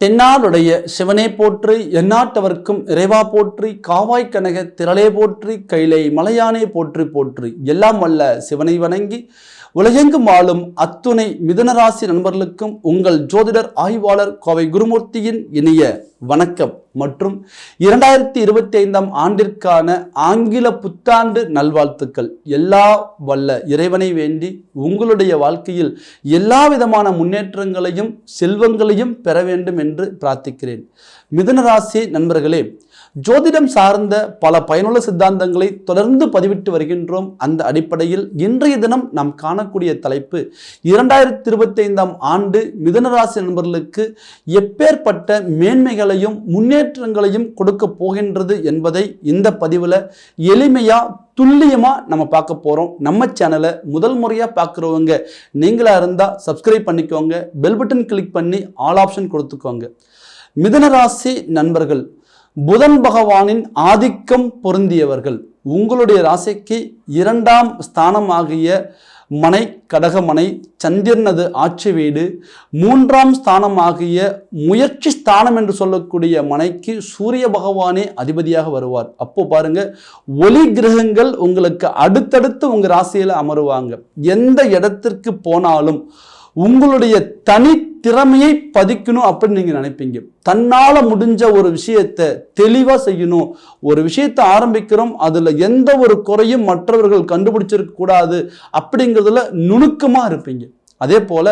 தென்னாடுடைய சிவனே போற்றி எந்நாட்டவர்க்கும் இறைவா போற்றி காவாய் கனக திரளே போற்றி கைலை மலையானே போற்றி போற்றி. எல்லாம் வல்ல சிவனை வணங்கி உலகெங்கும் ஆளும் அத்துணை மிதனராசி நண்பர்களுக்கும் உங்கள் ஜோதிடர் ஆய்வாளர் கோவை குருமூர்த்தியின் இனிய வணக்கம். மற்றும் இரண்டாயிரத்தி இருபத்தி ஐந்தாம் ஆண்டிற்கான ஆங்கில புத்தாண்டு நல்வாழ்த்துக்கள். எல்லா வல்ல இறைவனை வேண்டி உங்களுடைய வாழ்க்கையில் எல்லா விதமான முன்னேற்றங்களையும் செல்வங்களையும் பெற வேண்டும் என்று பிரார்த்திக்கிறேன். மிதுனராசி நண்பர்களே ஜோதிடம் சார்ந்த பல பயனுள்ள சித்தாந்தங்களை தொடர்ந்து பதிவிட்டு வருகின்றோம். அந்த அடிப்படையில் இன்றைய தினம் நாம் காணக்கூடிய தலைப்பு இரண்டாயிரத்தி இருபத்தைந்தாம் ஆண்டு மிதனராசி நண்பர்களுக்கு எப்பேற்பட்ட மேன்மைகளையும் முன்னேற்றங்களையும் கொடுக்க போகின்றது என்பதை இந்த பதிவில் எளிமையா துல்லியமாக நம்ம பார்க்க போகிறோம் நம்ம சேனலை முதல் முறையாக பார்க்குறவங்க நீங்களாக இருந்தால் சப்ஸ்கிரைப் பண்ணிக்கோங்க. பெல் பட்டன் கிளிக் பண்ணி ஆல் ஆப்ஷன் கொடுத்துக்கோங்க. மிதனராசி நண்பர்கள் புதன் பகவானின் ஆதிக்கம் பொருந்தியவர்கள். உங்களுடைய ராசிக்கு இரண்டாம் ஸ்தானமாகிய மனை கடகமனை சந்திரனது ஆட்சி வீடு மூன்றாம் ஸ்தானமாகிய முயற்சி ஸ்தானம் என்று சொல்லக்கூடிய மனைக்கு சூரிய பகவானே அதிபதியாக வருவார். அப்போ பாருங்க ஒளி கிரகங்கள் உங்களுக்கு அடுத்தடுத்து உங்கள் ராசியில் அமருவாங்க. எந்த இடத்திற்கு போனாலும் உங்களுடைய தனி திறமையை பதிக்கணும் அப்படின்னு நீங்கள் நினைப்பீங்க. தன்னால் முடிஞ்ச ஒரு விஷயத்தை தெளிவாக செய்யணும். ஒரு விஷயத்தை ஆரம்பிக்கிறோம் அதில் எந்த ஒரு குறையும் மற்றவர்கள் கண்டுபிடிச்சிருக்க கூடாது அப்படிங்கிறதுல நுணுக்கமாக இருப்பீங்க. அதே போல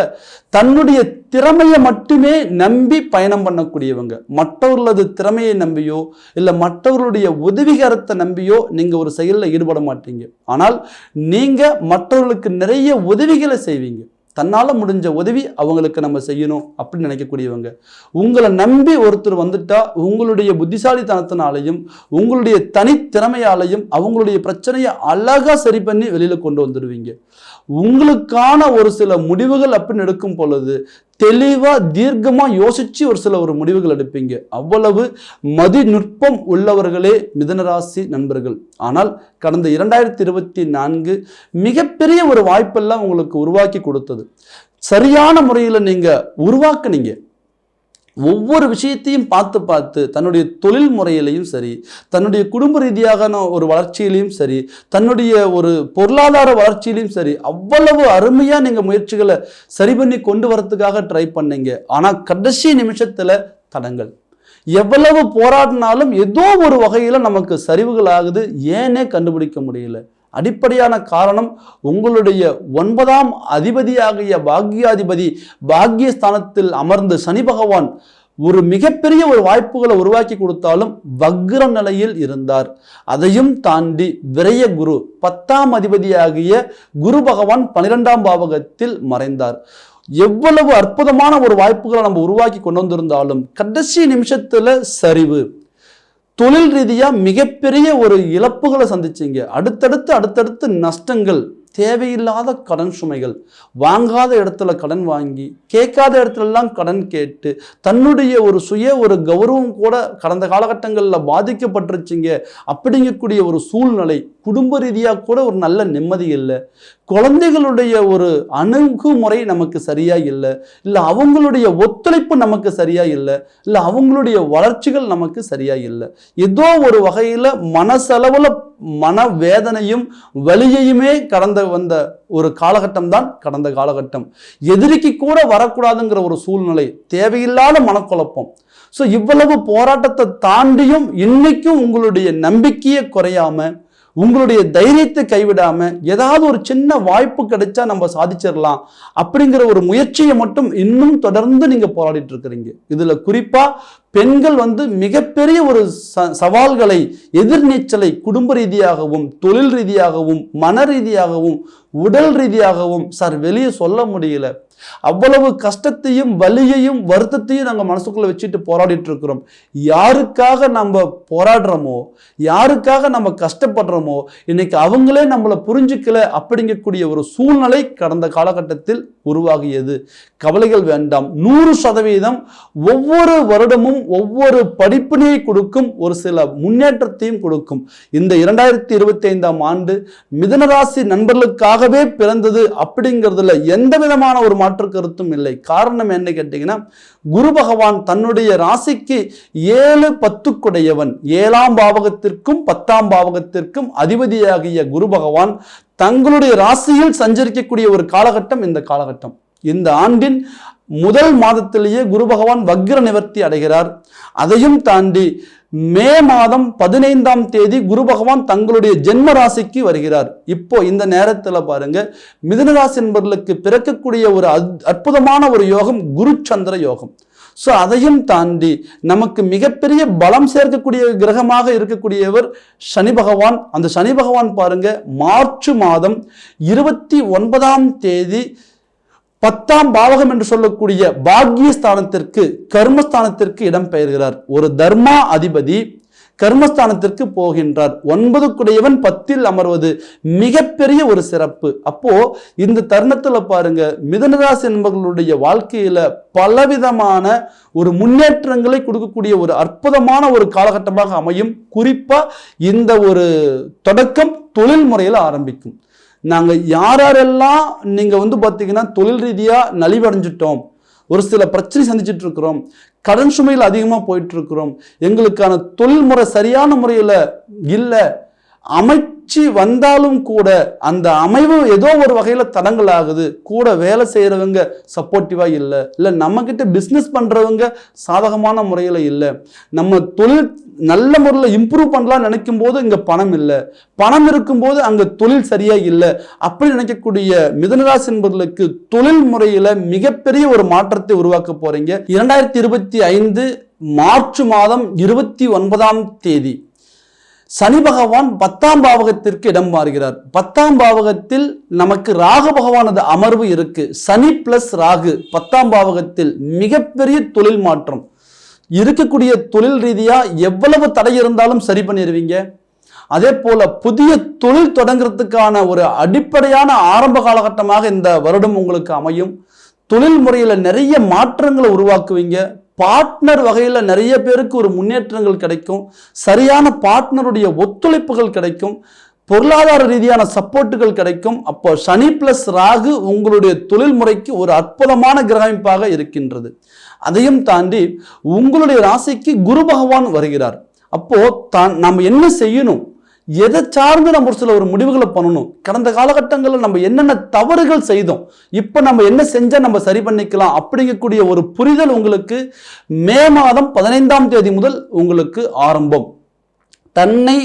தன்னுடைய திறமையை மட்டுமே நம்பி பயணம் பண்ணக்கூடியவங்க மற்றவர்களது திறமையை நம்பியோ இல்லை மற்றவர்களுடைய உதவிகரத்தை நம்பியோ நீங்கள் ஒரு செயலில் ஈடுபட மாட்டீங்க. ஆனால் நீங்கள் மற்றவர்களுக்கு நிறைய உதவிகளை செய்வீங்க. தன்னால் முடிஞ்ச உதவி அவங்களுக்கு நம்ம செய்யணும் அப்படின்னு நினைக்கக்கூடியவங்க. உங்களை நம்பி ஒருத்தர் வந்துட்டா உங்களுடைய புத்திசாலித்தனத்தினாலையும் உங்களுடைய தனித்திறமையாலையும் அவங்களுடைய பிரச்சனையை அழகாக சரி பண்ணி வெளியில் கொண்டு வந்துடுவீங்க. உங்களுக்கான ஒரு சில முடிவுகள் அப்படின்னு எடுக்கும் பொழுது தெளிவாக தீர்க்கமாக யோசித்து ஒரு சில ஒரு முடிவுகள் எடுப்பீங்க. அவ்வளவு மதிநுட்பம் உள்ளவர்களே மிதனராசி நண்பர்கள். ஆனால் கடந்த இரண்டாயிரத்தி இருபத்தி நான்கு மிகப்பெரிய ஒரு வாய்ப்பெல்லாம் உங்களுக்கு உருவாக்கி கொடுத்தது. சரியான முறையில் நீங்கள் உருவாக்குனீங்க. ஒவ்வொரு விஷயத்தையும் பார்த்து பார்த்து தன்னுடைய தொழில் முறையிலையும் சரி தன்னுடைய குடும்ப ரீதியான ஒரு வளர்ச்சியிலையும் சரி தன்னுடைய ஒரு பொருளாதார வளர்ச்சியிலையும் சரி அவ்வளவு அருமையாக நீங்கள் முயற்சிகளை சரி பண்ணி கொண்டு வரத்துக்காக ட்ரை பண்ணீங்க. ஆனால் கடைசி நிமிஷத்தில் தடங்கள். எவ்வளவு போராடினாலும் ஏதோ ஒரு வகையில் நமக்கு சரிவுகள் ஆகுது. ஏனே கண்டுபிடிக்க முடியல. அடிப்படையான காரணம் உங்களுடைய ஒன்பதாம் அதிபதியாகிய பாக்யாதிபதி பாக்யஸ்தானத்தில் அமர்ந்து சனி பகவான் ஒரு மிகப்பெரிய ஒரு வாய்ப்புகளை உருவாக்கி கொடுத்தாலும் வக்ர நிலையில் இருந்தார். அதையும் தாண்டி விரைய குரு பத்தாம் அதிபதியாகிய குரு பகவான் பனிரெண்டாம் பாவகத்தில் மறைந்தார். எவ்வளவு அற்புதமான ஒரு வாய்ப்புகளை நம்ம உருவாக்கி கொண்டு வந்திருந்தாலும் கடைசி நிமிஷத்தில் சரிவு. தொழில் ரீதியாக மிகப்பெரிய ஒரு இழப்புகளை சந்திச்சிங்க. அடுத்தடுத்து அடுத்தடுத்து நஷ்டங்கள் தேவையில்லாத கடன் சுமைகள். வாங்காத இடத்துல கடன் வாங்கி கேட்காத இடத்துலலாம் கடன் கேட்டு தன்னுடைய ஒரு சுய ஒரு கௌரவம் கூட கடந்த காலகட்டங்களில் பாதிக்கப்பட்டிருச்சிங்க. அப்படிங்கக்கூடிய ஒரு சூழ்நிலை குடும்ப ரீதியாக கூட ஒரு நல்ல நிம்மதி இல்லை. குழந்தைகளுடைய ஒரு அணுகுமுறை நமக்கு சரியாக இல்லை. இல்லை அவங்களுடைய ஒத்துழைப்பு நமக்கு சரியாக இல்லை. இல்லை அவங்களுடைய வளர்ச்சிகள் நமக்கு சரியாக இல்லை. ஏதோ ஒரு வகையில் மனசளவில் மன வேதனையும் வலியையுமே கடந்து வந்த ஒரு காலகட்டம் தான் கடந்த காலகட்டம். எதிரிக்கு கூட வரக்கூடாதுங்கிற ஒரு சூழ்நிலை தேவையில்லாத மனக்குழப்பம். ஸோ இவ்வளவு போராட்டத்தை தாண்டியும் இன்னைக்கும் உங்களுடைய நம்பிக்கையை குறையாமல் உங்களுடைய தைரியத்தை கைவிடாம ஏதாவது ஒரு சின்ன வாய்ப்பு கிடைச்சா நம்ம சாதிச்சிடலாம் அப்படிங்கிற ஒரு முயற்சியை மட்டும் இன்னும் தொடர்ந்து நீங்க போராடிட்டு இருக்கிறீங்க. இதுல குறிப்பா பெண்கள் வந்து மிகப்பெரிய ஒரு ச சவால்களை எதிர்நீச்சலை குடும்ப ரீதியாகவும் தொழில் ரீதியாகவும் மன ரீதியாகவும் உடல் ரீதியாகவும் சார் வெளியே சொல்ல முடியல. அவ்வளவு கஷ்டத்தையும் வலியையும் வருத்தத்தையும் நாங்கள் மனசுக்குள்ளே வச்சுட்டு போராடிட்டு இருக்கிறோம். யாருக்காக நம்ம போராடுறோமோ யாருக்காக நம்ம கஷ்டப்படுறோமோ இன்னைக்கு அவங்களே நம்மளை புரிஞ்சுக்கல அப்படிங்கக்கூடிய ஒரு சூழ்நிலை கடந்த காலகட்டத்தில் உருவாகியது. கவலைகள் வேண்டாம். நூறு சதவீதம் ஒவ்வொரு வருடமும் ஒவ்வொரு படிப்பினையை கொடுக்கும் ஒரு சில முன்னேற்றத்தையும் கொடுக்கும். இந்த இரண்டாயிரத்தி இருபத்தி ஐந்தாம் ஆண்டு மிதனராசி நண்பர்களுக்காகவே பிறந்தது அப்படிங்கிறதுல எந்த விதமான ஒரு மாற்று கருத்தும் இல்லை. காரணம் என்ன கேட்டீங்கன்னா குரு பகவான் தன்னுடைய ராசிக்கு ஏழு பத்துக்குடையவன். ஏழாம் பாவகத்திற்கும் பத்தாம் பாவகத்திற்கும் அதிபதியாகிய குரு பகவான் தங்களுடைய ராசியில் சஞ்சரிக்கக்கூடிய ஒரு காலகட்டம் இந்த காலகட்டம். இந்த ஆண்டின் முதல் மாதத்திலேயே குரு பகவான் வக்ர நிவர்த்தி அடைகிறார். அதையும் தாண்டி மே மாதம் பதினைந்தாம் தேதி குரு பகவான் தங்களுடைய ஜென்ம ராசிக்கு வருகிறார். இப்போ இந்த நேரத்தில் பாருங்க மிதுன என்பவர்களுக்கு பிறக்கக்கூடிய ஒரு அற்புதமான ஒரு யோகம் குரு சந்திர யோகம். ஸோ அதையும் தாண்டி நமக்கு மிகப்பெரிய பலம் சேர்க்கக்கூடிய கிரகமாக இருக்கக்கூடியவர் சனி பகவான். அந்த சனி பகவான் பாருங்க மார்ச் மாதம் இருபத்தி ஒன்பதாம் தேதி பத்தாம் பாவகம் என்று சொல்லக்கூடிய பாக்யஸ்தானத்திற்கு கர்மஸ்தானத்திற்கு இடம் பெயர்கிறார். ஒரு தர்மா அதிபதி கர்மஸ்தானத்திற்கு போகின்றார். ஒன்பதுக்குடையவன் பத்தில் அமர்வது மிகப்பெரிய ஒரு சிறப்பு. அப்போ இந்த தருணத்துல பாருங்க மிதனராசி என்பவர்களுடைய வாழ்க்கையில பலவிதமான ஒரு முன்னேற்றங்களை கொடுக்கக்கூடிய ஒரு அற்புதமான ஒரு காலகட்டமாக அமையும். குறிப்பா இந்த ஒரு தொடக்கம் தொழில் முறையில் ஆரம்பிக்கும். நாங்கள் யார் யாரெல்லாம் நீங்கள் வந்து பார்த்தீங்கன்னா தொழில் ரீதியாக நலிவடைஞ்சிட்டோம் ஒரு சில பிரச்சனை சந்திச்சுட்டு இருக்கிறோம் கடன் சுமையில் அதிகமாக போயிட்டு இருக்கிறோம் எங்களுக்கான தொழில் முறை சரியான முறையில் இல்லை அமைச்சு வந்தாலும் கூட அந்த அமைவு ஏதோ ஒரு வகையில் தடங்கள் ஆகுது கூட வேலை செய்கிறவங்க சப்போர்ட்டிவாக இல்லை. இல்லை நம்மக்கிட்ட பிஸ்னஸ் பண்ணுறவங்க சாதகமான முறையில் இல்லை. நம்ம தொழில் நல்ல முறையில் இம்ப்ரூவ் பண்ணலாம்னு நினைக்கும் போது இங்கே பணம் இல்லை. பணம் இருக்கும்போது அங்கே தொழில் சரியாக இல்லை. அப்படி நினைக்கக்கூடிய மிதனராசி என்பவர்களுக்கு தொழில் முறையில் மிகப்பெரிய ஒரு மாற்றத்தை உருவாக்க போகிறீங்க இரண்டாயிரத்தி இருபத்தி ஐந்து மார்ச் மாதம் இருபத்தி ஒன்பதாம் தேதி. சனி பகவான் பத்தாம் பாவகத்திற்கு இடம் மாறுகிறார். பத்தாம் பாவகத்தில் நமக்கு ராகு பகவானது அமர்வு இருக்கு. சனி பிளஸ் ராகு பத்தாம் பாவகத்தில் மிகப்பெரிய தொழில் மாற்றம். இருக்கக்கூடிய தொழில் ரீதியா எவ்வளவு தடை இருந்தாலும் சரி பண்ணிடுவீங்க அதே போல புதிய தொழில் தொடங்குறதுக்கான ஒரு அடிப்படையான ஆரம்ப காலகட்டமாக இந்த வருடம் உங்களுக்கு அமையும். தொழில் முறையில் நிறைய மாற்றங்களை உருவாக்குவீங்க. பார்ட்னர் வகையில் நிறைய பேருக்கு ஒரு முன்னேற்றங்கள் கிடைக்கும். சரியான பார்ட்னருடைய ஒத்துழைப்புகள் கிடைக்கும். பொருளாதார ரீதியான சப்போர்ட்டுகள் கிடைக்கும். அப்போ சனி பிளஸ் ராகு உங்களுடைய தொழில் முறைக்கு ஒரு அற்புதமான கிரகமைப்பாக இருக்கின்றது. அதையும் தாண்டி உங்களுடைய ராசிக்கு குரு பகவான் வருகிறார். அப்போ தான் நம்ம என்ன செய்யணும்? எதை சார்ந்து நம்ம ஒரு சில ஒரு முடிவுகளை பண்ணணும்? கடந்த காலகட்டங்களில் நம்ம என்னென்ன தவறுகள் செய்தோம்? இப்போ நம்ம என்ன செஞ்சால் நம்ம சரி பண்ணிக்கலாம் அப்படிங்கக்கூடிய ஒரு புரிதல் உங்களுக்கு மே மாதம் பதினைந்தாம் தேதி முதல் உங்களுக்கு ஆரம்பம். தன்னை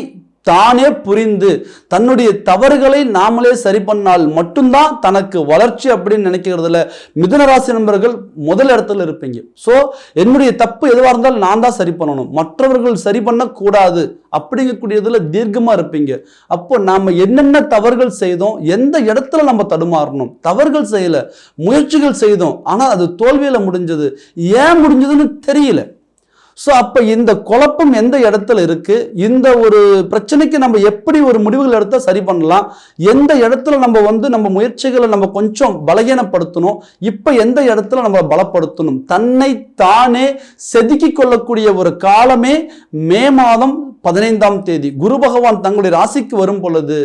தானே புரிந்து தன்னுடைய தவறுகளை நாமளே சரி பண்ணால் மட்டும்தான் தனக்கு வளர்ச்சி அப்படின்னு நினைக்கிறதுல மிதுனராசி நண்பர்கள் முதல் இடத்துல இருப்பீங்க. ஸோ என்னுடைய தப்பு எதுவாக இருந்தாலும் நான் தான் சரி பண்ணணும். மற்றவர்கள் சரி பண்ணக்கூடாது அப்படிங்கக்கூடியதில் தீர்க்கமாக இருப்பீங்க. அப்போ நாம் என்னென்ன தவறுகள் செய்தோம் எந்த இடத்துல நம்ம தடுமாறணும் தவறுகள் செய்யல முயற்சிகள் செய்தோம் ஆனால் அது தோல்வியில் முடிஞ்சது ஏன் முடிஞ்சதுன்னு தெரியல. ஸோ அப்போ இந்த குழப்பம் எந்த இடத்துல இருக்கு? இந்த ஒரு பிரச்சனைக்கு நம்ம எப்படி ஒரு முடிவுகள் எடுத்தால் சரி பண்ணலாம்? எந்த இடத்துல நம்ம வந்து நம்ம முயற்சிகளை நம்ம கொஞ்சம் பலகீனப்படுத்தணும்? இப்போ எந்த இடத்துல நம்ம பலப்படுத்தணும்? தன்னை தானே செதுக்கி கொள்ளக்கூடிய ஒரு காலமே மே மாதம் பதினைந்தாம் தேதி. குரு பகவான் தங்களுடைய ராசிக்கு வரும் பொழுது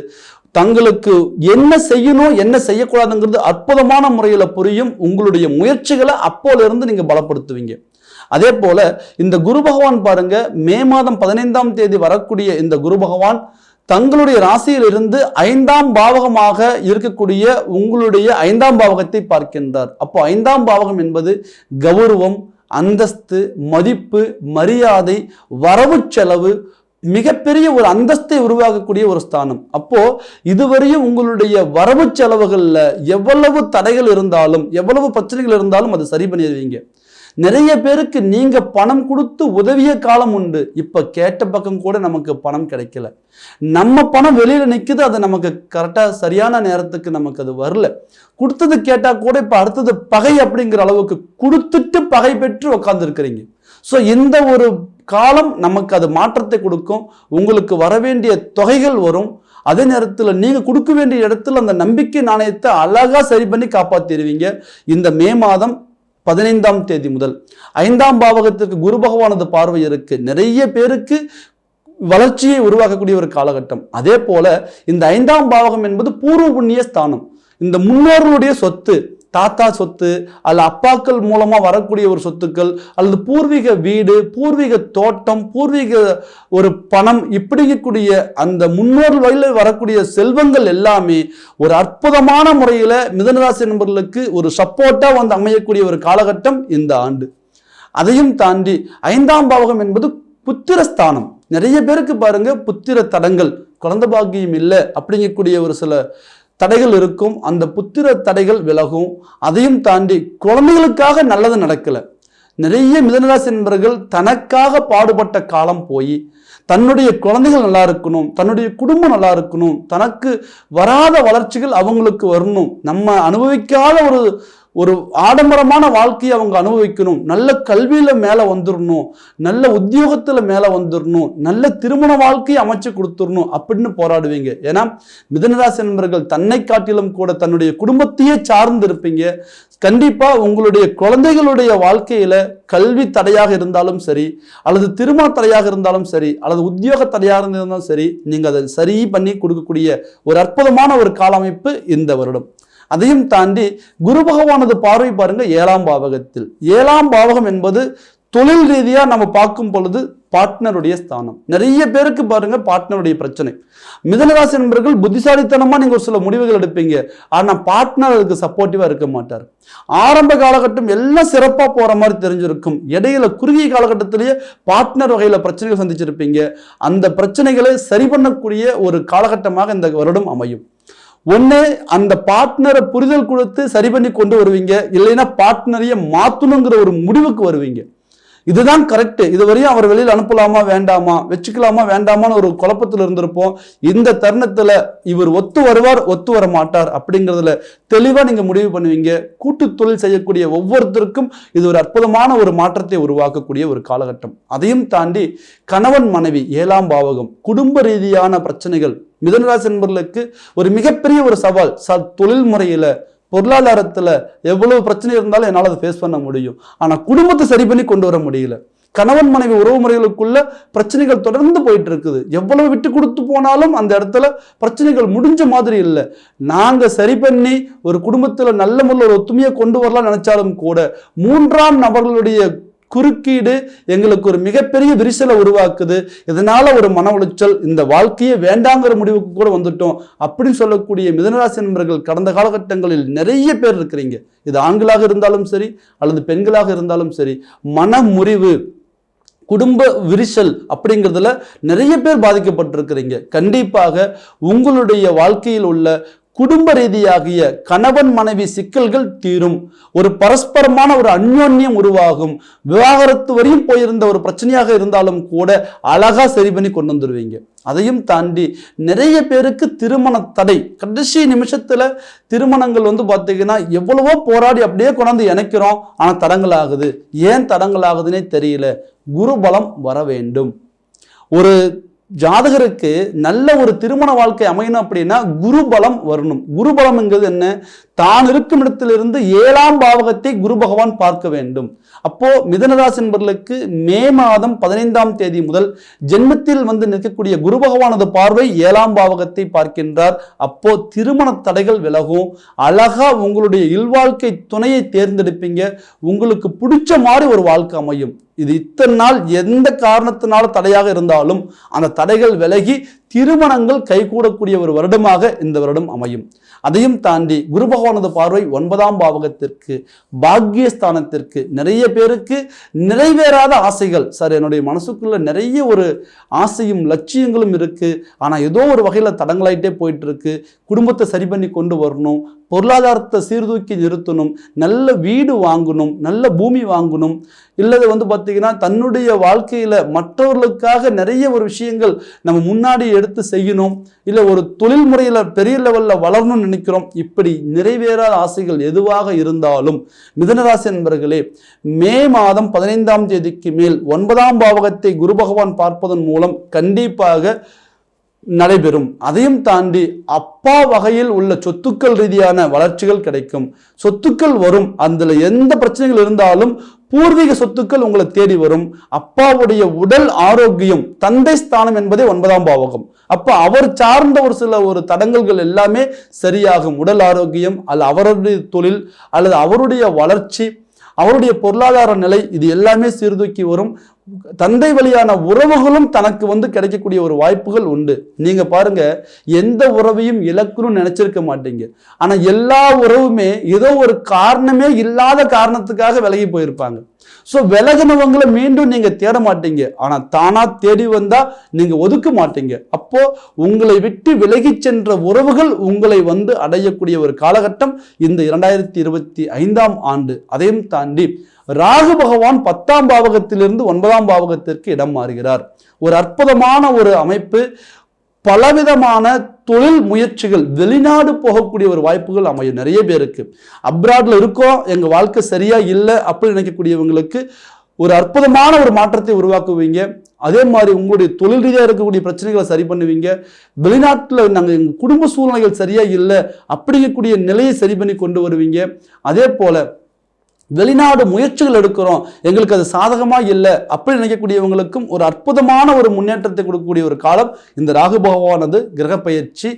தங்களுக்கு என்ன செய்யணும் என்ன செய்யக்கூடாதுங்கிறது அற்புதமான முறையில் புரியும் உங்களுடைய முயற்சிகளை அப்போலேருந்து நீங்கள் பலப்படுத்துவீங்க. அதே போல இந்த குரு பகவான் பாருங்க மே மாதம் பதினைந்தாம் தேதி வரக்கூடிய இந்த குரு பகவான் தங்களுடைய ராசியில் இருந்து ஐந்தாம் பாவகமாக இருக்கக்கூடிய உங்களுடைய ஐந்தாம் பாவகத்தை பார்க்கின்றார். அப்போ ஐந்தாம் பாவகம் என்பது கௌரவம் அந்தஸ்து மதிப்பு மரியாதை வரவு செலவு மிகப்பெரிய ஒரு அந்தஸ்தை உருவாக்கக்கூடிய ஒரு ஸ்தானம். அப்போ இதுவரையும் உங்களுடைய வரவு செலவுகளில் எவ்வளவு தடைகள் இருந்தாலும் எவ்வளவு பிரச்சனைகள் இருந்தாலும் அதை சரி பண்ணிடுவீங்க. நிறைய பேருக்கு நீங்க பணம் கொடுத்து உதவிய காலம் உண்டு. இப்ப கேட்ட பக்கம் கூட நமக்கு பணம் கிடைக்கல. நம்ம பணம் வெளியில நிக்குது அது நமக்கு கரெக்டா சரியான நேரத்துக்கு நமக்கு அது வரல. கொடுத்தது கேட்டா கூட இப்ப அடுத்தது பகை அப்படிங்கிற அளவுக்கு கொடுத்துட்டு பகை பெற்று உட்கார்ந்து ஸோ இந்த ஒரு காலம் நமக்கு அது மாற்றத்தை கொடுக்கும். உங்களுக்கு வர வேண்டிய தொகைகள் வரும். அதே நேரத்தில் நீங்கள் கொடுக்க வேண்டிய இடத்துல அந்த நம்பிக்கை நாணயத்தை அழகாக சரி பண்ணி காப்பாற்றிடுவீங்க இந்த மே மாதம் பதினைந்தாம் தேதி முதல் ஐந்தாம் பாவகத்திற்கு குரு பகவானது பார்வை இருக்கு. நிறைய பேருக்கு வளர்ச்சியை உருவாக்கக்கூடிய ஒரு காலகட்டம். அதே போல இந்த ஐந்தாம் பாவகம் என்பது பூர்வ புண்ணிய ஸ்தானம். இந்த முன்னோர்களுடைய சொத்து தாத்தா சொத்து அல்ல அப்பாக்கள் மூலமாக வரக்கூடிய ஒரு சொத்துக்கள் அல்லது பூர்வீக வீடு பூர்வீக தோட்டம் பூர்வீக ஒரு பணம் இப்படிங்கக்கூடிய அந்த முன்னோர் வழியில் வரக்கூடிய செல்வங்கள் எல்லாமே ஒரு அற்புதமான முறையில் மிதனராசி நண்பர்களுக்கு ஒரு சப்போர்ட்டாக வந்து அமையக்கூடிய ஒரு காலகட்டம் இந்த ஆண்டு. அதையும் தாண்டி ஐந்தாம் பாவகம் என்பது புத்திரஸ்தானம். நிறைய பேருக்கு பாருங்க புத்திர தடங்கள் குழந்த பாக்கியம் இல்லை அப்படிங்கக்கூடிய ஒரு சில தடைகள் இருக்கும் அந்த புத்திர தடைகள் விலகும். அதையும் தாண்டி குழந்தைகளுக்காக நல்லது நடக்கல. நிறைய மிதனராசி நண்பர்கள் தனக்காக பாடுபட்ட காலம் போய் தன்னுடைய குழந்தைகள் நல்லா இருக்கணும் தன்னுடைய குடும்பம் நல்லா இருக்கணும் தனக்கு வராத வளர்ச்சிகள் அவங்களுக்கு வரணும். நம்ம அனுபவிக்காத ஒரு ஒரு ஆடம்பரமான வாழ்க்கையை அவங்க அனுபவிக்கணும். நல்ல கல்வியில மேலே வந்துடணும் நல்ல உத்தியோகத்துல மேலே வந்துடணும் நல்ல திருமண வாழ்க்கையை அமைச்சு கொடுத்துடணும் அப்படின்னு போராடுவீங்க. ஏன்னா மிதனராசி நண்பர்கள் தன்னை காட்டிலும் கூட தன்னுடைய குடும்பத்தையே சார்ந்து இருப்பீங்க கண்டிப்பா உங்களுடைய குழந்தைகளுடைய வாழ்க்கையில கல்வி தடையாக இருந்தாலும் சரி அல்லது திருமண தடையாக இருந்தாலும் சரி அல்லது உத்தியோக தடையாக இருந்தாலும் சரி நீங்க அதை சரி பண்ணி கொடுக்கக்கூடிய ஒரு அற்புதமான ஒரு காலமைப்பு இந்த வருடம். அதையும் தாண்டி குரு பகவானது பார்வை பாருங்க ஏழாம் பாவகத்தில். ஏழாம் பாவகம் என்பது தொழில் ரீதியாக நம்ம பார்க்கும் பொழுது பார்ட்னருடைய ஸ்தானம். நிறைய பேருக்கு பாருங்க பார்ட்னருடைய பிரச்சனை. மிதனராசி நண்பர்கள் புத்திசாலித்தனமாக நீங்கள் ஒரு சில முடிவுகள் எடுப்பீங்க. ஆனால் பார்ட்னர் அதுக்கு சப்போர்ட்டிவாக இருக்க மாட்டார். ஆரம்ப காலகட்டம் எல்லாம் சிறப்பாக போகிற மாதிரி தெரிஞ்சிருக்கும். இடையில குறுகிய காலகட்டத்திலேயே பார்ட்னர் வகையில் பிரச்சனைகள் சந்திச்சிருப்பீங்க. அந்த பிரச்சனைகளை சரி பண்ணக்கூடிய ஒரு காலகட்டமாக இந்த வருடம் அமையும். ஒன்று அந்த பார்ட்னரை புரிதல் கொடுத்து சரி பண்ணி கொண்டு வருவீங்க. இல்லைன்னா பார்ட்னரையே மாற்றணுங்கிற ஒரு முடிவுக்கு வருவீங்க. இதுதான் கரெக்டு இதுவரையும் அவர் வெளியில் அனுப்பலாமா வேண்டாமா வச்சுக்கலாமா வேண்டாமான்னு ஒரு குழப்பத்தில் இருந்திருப்போம். இந்த தருணத்தில் இவர் ஒத்து வருவார் ஒத்து வர மாட்டார் அப்படிங்கிறதுல தெளிவாக நீங்கள் முடிவு பண்ணுவீங்க. கூட்டு தொழில் செய்யக்கூடிய ஒவ்வொருத்தருக்கும் இது ஒரு அற்புதமான ஒரு மாற்றத்தை உருவாக்கக்கூடிய ஒரு காலகட்டம். அதையும் தாண்டி கணவன் மனைவி ஏழாம் பாவகம் குடும்ப ரீதியான பிரச்சனைகள் மிதனராசி நண்பர்களுக்கு ஒரு மிகப்பெரிய ஒரு சவால். ச தொழில் முறையில் பொருளாதாரத்தில் எவ்வளவு பிரச்சனை இருந்தாலும் என்னால் அதை ஃபேஸ் பண்ண முடியும். ஆனால் குடும்பத்தை சரி பண்ணி கொண்டு வர முடியல. கணவன் மனைவி உறவு முறைகளுக்குள்ள பிரச்சனைகள் தொடர்ந்து போயிட்டு இருக்குது எவ்வளவு விட்டு கொடுத்து போனாலும் அந்த இடத்துல பிரச்சனைகள் முடிஞ்ச மாதிரி இல்லை. நாங்கள் சரி பண்ணி ஒரு குடும்பத்தில் நல்ல முறையில் ஒரு ஒத்துமையை கொண்டு வரலாம் நினைச்சாலும் கூட மூன்றாம் நபர்களுடைய குறுக்கீடு எங்களுக்கு ஒரு மிகப்பெரிய விரிசலை உருவாக்குது. இதனால ஒரு மன உளைச்சல் இந்த வாழ்க்கையே வேண்டாங்கிற முடிவுக்கு கூட வந்துட்டோம் அப்படின்னு சொல்லக்கூடிய மிதனராசி நண்பர்கள் கடந்த காலகட்டங்களில் நிறைய பேர் இருக்கிறீங்க. இது ஆண்களாக இருந்தாலும் சரி அல்லது பெண்களாக இருந்தாலும் சரி மன முறிவு குடும்ப விரிசல் அப்படிங்கிறதுல நிறைய பேர் பாதிக்கப்பட்டிருக்கிறீங்க. கண்டிப்பாக உங்களுடைய வாழ்க்கையில் உள்ள குடும்ப ரீதியாகிய கணவன் மனைவி சிக்கல்கள் தீரும். ஒரு பரஸ்பரமான ஒரு அந்யோன்யம் உருவாகும். விவாகரத்து வரையும் போயிருந்த ஒரு பிரச்சனையாக இருந்தாலும் கூட அழகாக சரி பண்ணி கொண்டு வந்துடுவீங்க அதையும் தாண்டி நிறைய பேருக்கு திருமண தடை. கடைசி நிமிஷத்தில் திருமணங்கள் வந்து பார்த்தீங்கன்னா எவ்வளவோ போராடி அப்படியே கொண்டாந்து இணைக்கிறோம். ஆனால் தடங்கள் ஆகுது. ஏன் தடங்கள் ஆகுதுன்னே தெரியல. குருபலம் வர வேண்டும். ஒரு ஜாதகருக்கு நல்ல ஒரு திருமண வாழ்க்கை அமையணும் அப்படின்னா குரு பலம் வரணும். குரு பலம்ங்கிறது என்ன? தான் இருக்கும் இடத்திலிருந்து ஏழாம் பாவகத்தை குரு பகவான் பார்க்க வேண்டும். அப்போ மிதனராசி என்பர்களுக்கு மே மாதம் பதினைந்தாம் தேதி முதல் ஜென்மத்தில் வந்து நிற்கக்கூடிய குரு பகவானது பார்வை ஏழாம் பாவகத்தை பார்க்கின்றார். அப்போ திருமண தடைகள் விலகும். அழகா உங்களுடைய இல்வாழ்க்கை துணையை தேர்ந்தெடுப்பீங்க. உங்களுக்கு பிடிச்ச மாதிரி ஒரு வாழ்க்கை அமையும். இது இத்தனை நாள் எந்த காரணத்தினால தடையாக இருந்தாலும் அந்த தடைகள் விலகி திருமணங்கள் கைகூடக்கூடிய ஒரு வருடமாக இந்த வருடம் அமையும். அதையும் தாண்டி குரு பகவானது பார்வை ஒன்பதாம் பாவகத்திற்கு பாக்கியஸ்தானத்திற்கு நிறைய பேருக்கு நிறைவேறாத ஆசைகள். சார் என்னுடைய மனசுக்குள்ள நிறைய ஒரு ஆசையும் லட்சியங்களும் இருக்கு. ஆனால் ஏதோ ஒரு வகையில் தடங்களாயிட்டே போயிட்டு இருக்கு. குடும்பத்தை சரி பண்ணி கொண்டு வரணும் பொருளாதாரத்தை சீர்தூக்கி நிறுத்தணும் நல்ல வீடு வாங்கணும் நல்ல பூமி வாங்கணும். இல்லது வந்து பார்த்திங்கன்னா தன்னுடைய வாழ்க்கையில் மற்றவர்களுக்காக நிறைய ஒரு விஷயங்கள் நம்ம முன்னாடி எடுத்து செய்யணும். இல்லை ஒரு தொழில் முறையில் பெரிய லெவலில் வளரணும்னு நினைக்கிறோம். இப்படி நிறைவேறாத ஆசைகள் எதுவாக இருந்தாலும் மிதனராசி நண்பர்களே மே மாதம் பதினைந்தாம் தேதிக்கு மேல் ஒன்பதாம் பாவகத்தை குரு பகவான் பார்ப்பதன் மூலம் கண்டிப்பாக நடைபெறும். அதையும் தாண்டி அப்பா வகையில் உள்ள சொத்துக்கள் ரீதியான வளர்ச்சிகள் கிடைக்கும். சொத்துக்கள் வரும். அதில் எந்த பிரச்சனைகள் இருந்தாலும் பூர்வீக சொத்துக்கள் உங்களை தேடி வரும். அப்பாவுடைய உடல் ஆரோக்கியம் தந்தை ஸ்தானம் என்பதே ஒன்பதாம் பாவகம். அப்போ அவர் சார்ந்த ஒரு சில ஒரு தடங்கல்கள் எல்லாமே சரியாகும். உடல் ஆரோக்கியம் அல்லது அவருடைய தொழில் அல்லது அவருடைய வளர்ச்சி அவருடைய பொருளாதார நிலை இது எல்லாமே சீர்தூக்கி வரும். தந்தை வழியான உறவுகளும் தனக்கு வந்து கிடைக்கக்கூடிய ஒரு வாய்ப்புகள் உண்டு. நீங்க பாருங்க எந்த உறவையும் இழக்கணும்னு நினைச்சிருக்க மாட்டீங்க. ஆனா எல்லா உறவுமே ஏதோ ஒரு காரணமே இல்லாத காரணத்துக்காக விலகி போயிருப்பாங்க. ஸோ விலகினவங்களை மீண்டும் நீங்க தேட மாட்டீங்க. ஆனா தானா தேடி வந்தா நீங்க ஒதுக்க மாட்டீங்க. அப்போ உங்களை விட்டு விலகி சென்ற உறவுகள் உங்களை வந்து அடையக்கூடிய ஒரு காலகட்டம் இந்த இரண்டாயிரத்தி இருபத்தி ஐந்தாம் ஆண்டு. அதையும் தாண்டி ராகு பகவான் பத்தாம் பாவகத்திலிருந்து ஒன்பதாம் பாவகத்திற்கு இடம் மாறுகிறார். ஒரு அற்புதமான ஒரு அமைப்பு பலவிதமான தொழில் முயற்சிகள் வெளிநாடு போகக்கூடிய ஒரு வாய்ப்புகள் அமையும் நிறைய பேருக்கு அப்ராட்ல இருக்கோம் எங்க வாழ்க்கை சரியா இல்லை அப்படி நினைக்கக்கூடியவங்களுக்கு ஒரு அற்புதமான ஒரு மாற்றத்தை உருவாக்குவீங்க. அதே மாதிரி உங்களுடைய தொழில் ரீதியாக இருக்கக்கூடிய பிரச்சனைகளை சரி பண்ணுவீங்க. வெளிநாட்டில் நாங்கள் எங்கள் குடும்ப சூழ்நிலைகள் சரியாக இல்லை அப்படிங்கக்கூடிய நிலையை சரி பண்ணி கொண்டு வருவீங்க. அதே போல வெளிநாடு முயற்சிகள் எடுக்கிறோம். எங்களுக்கு அது சாதகமா இல்லை அப்படி நினைக்கக்கூடியவங்களுக்கும் ஒரு அற்புதமான ஒரு முன்னேற்றத்தை கொடுக்கக்கூடிய ஒரு காலம் இந்த ராகு பகவானது கிரக பயிற்சி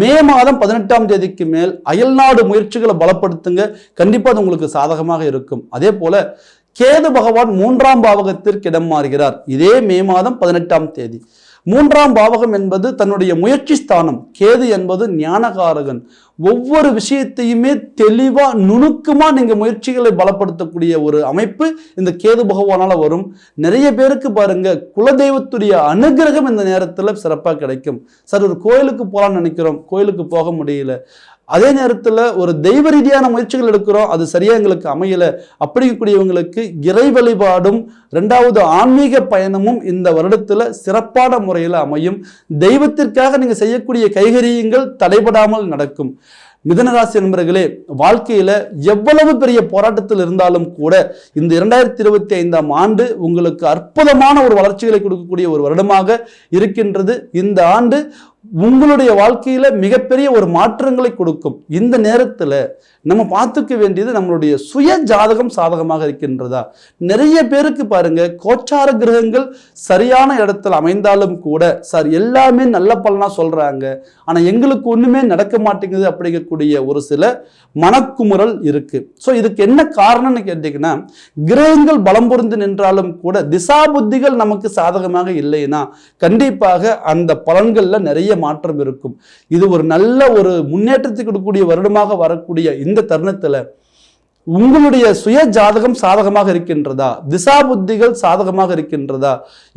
மே மாதம் பதினெட்டாம் தேதிக்கு மேல் அயல்நாடு முயற்சிகளை பலப்படுத்துங்க. கண்டிப்பாக அது உங்களுக்கு சாதகமாக இருக்கும். அதே போல கேது பகவான் மூன்றாம் பாவகத்திற்கு இடம் மாறுகிறார். இதே மே மாதம் பதினெட்டாம் தேதி. மூன்றாம் பாவகம் என்பது தன்னுடைய முயற்சி ஸ்தானம். கேது என்பது ஞானகாரகன். ஒவ்வொரு விஷயத்தையுமே தெளிவாக நுணுக்கமாக நீங்கள் முயற்சிகளை பலப்படுத்தக்கூடிய ஒரு அமைப்பு இந்த கேது பகவானால் வரும். நிறைய பேருக்கு பாருங்க குலதெய்வத்துடைய அனுகிரகம் இந்த நேரத்தில் சிறப்பாக கிடைக்கும். சார் ஒரு கோயிலுக்கு போகலான்னு நினைக்கிறோம். கோயிலுக்கு போக முடியல. அதே நேரத்தில் ஒரு தெய்வ ரீதியான முயற்சிகள் எடுக்கிறோம் அது சரியாக எங்களுக்கு அமையல அப்படிங்கக்கூடியவங்களுக்கு இறை வழிபாடும் ரெண்டாவது ஆன்மீக பயணமும் இந்த வருடத்துல சிறப்பான முறையில் அமையும். தெய்வத்திற்காக நீங்க செய்யக்கூடிய கைகரியங்கள் தடைபடாமல் நடக்கும். மிதனராசி நண்பர்களே வாழ்க்கையில எவ்வளவு பெரிய போராட்டத்தில் இருந்தாலும் கூட இந்த இரண்டாயிரத்தி இருபத்தி ஐந்தாம் ஆண்டு உங்களுக்கு அற்புதமான ஒரு வளர்ச்சிகளை கொடுக்கக்கூடிய ஒரு வருடமாக இருக்கின்றது. இந்த ஆண்டு உங்களுடைய வாழ்க்கையில மிகப்பெரிய ஒரு மாற்றங்களை கொடுக்கும். இந்த நேரத்துல நம்ம பார்த்துக்க வேண்டியது நம்மளுடைய சுய ஜாதகம் சாதகமாக இருக்கின்றதா? நிறைய பேருக்கு பாருங்க கோச்சார கிரகங்கள் சரியான இடத்துல அமைந்தாலும் கூட சார் எல்லாமே நல்ல பலனா சொல்றாங்க. ஆனா எங்களுக்கு ஒண்ணுமே நடக்க மாட்டேங்குது அப்படிங்கக்கூடிய ஒரு சில மனக்குமுறல் இருக்கு. ஸோ இதுக்கு என்ன காரணம்னு கேட்டீங்கன்னா கிரகங்கள் பலம் பொருந்து நின்றாலும் கூட திசா புத்திகள் நமக்கு சாதகமாக இல்லைன்னா கண்டிப்பாக அந்த பலன்கள்ல நிறைய மாற்றம் இருக்கும். இது ஒரு நல்ல ஒரு முன்னேற்றத்தை கொடுக்கக்கூடிய வருடமாக வரக்கூடிய இந்த தருணத்தில் உங்களுடைய சுய ஜாதகம் சாதகமாக இருக்கின்றதா? திசா புத்திகள் சாதகமாக இருக்கின்றதா?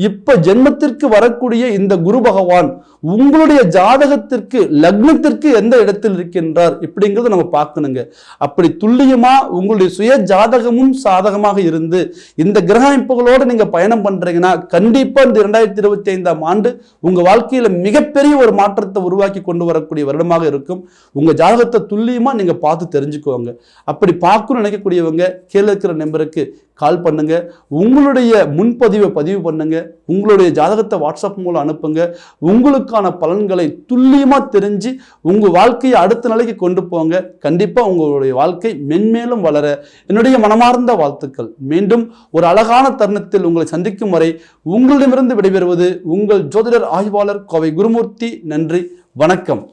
இப்ப ஜென்மத்திற்கு வரக்கூடிய இந்த குரு பகவான் உங்களுடைய ஜாதகத்திற்கு லக்னத்திற்கு எந்த இடத்தில் இருக்கின்றார் இப்படிங்கிறத நம்ம பார்க்கணுங்க. அப்படி துல்லியமா உங்களுடைய சுய ஜாதகமும் சாதகமாக இருந்து இந்த கிரக அமைப்புகளோடு நீங்க பயணம் பண்றீங்கன்னா கண்டிப்பா இந்த இரண்டாயிரத்தி இருபத்தி ஐந்தாம் ஆண்டு உங்க வாழ்க்கையில மிகப்பெரிய ஒரு மாற்றத்தை உருவாக்கி கொண்டு வரக்கூடிய வருடமாக இருக்கும். உங்க ஜாதகத்தை துல்லியமா நீங்க பார்த்து தெரிஞ்சுக்கோங்க. அப்படி பார்க்கணும்னு நினைக்கக்கூடியவங்க கீழே இருக்கிற நம்பருக்கு கால் பண்ணுங்க. உங்களுடைய முன்பதிவை பதிவு பண்ணுங்க. உங்களுடைய ஜாதகத்தை வாட்ஸ்அப் மூலம் அனுப்புங்க. உங்களுக்கான பலன்களை துல்லியமாக தெரிஞ்சு உங்கள் வாழ்க்கையை அடுத்த நிலைக்கு கொண்டு போங்க. கண்டிப்பாக உங்களுடைய வாழ்க்கை மென்மேலும் வளர. என்னுடைய மனமார்ந்த வாழ்த்துக்கள். மீண்டும் ஒரு அழகான தருணத்தில் உங்களை சந்திக்கும் வரை உங்களிடமிருந்து விடைபெறுவது உங்கள் ஜோதிடர் ஆய்வாளர் கோவை குருமூர்த்தி. நன்றி. வணக்கம்.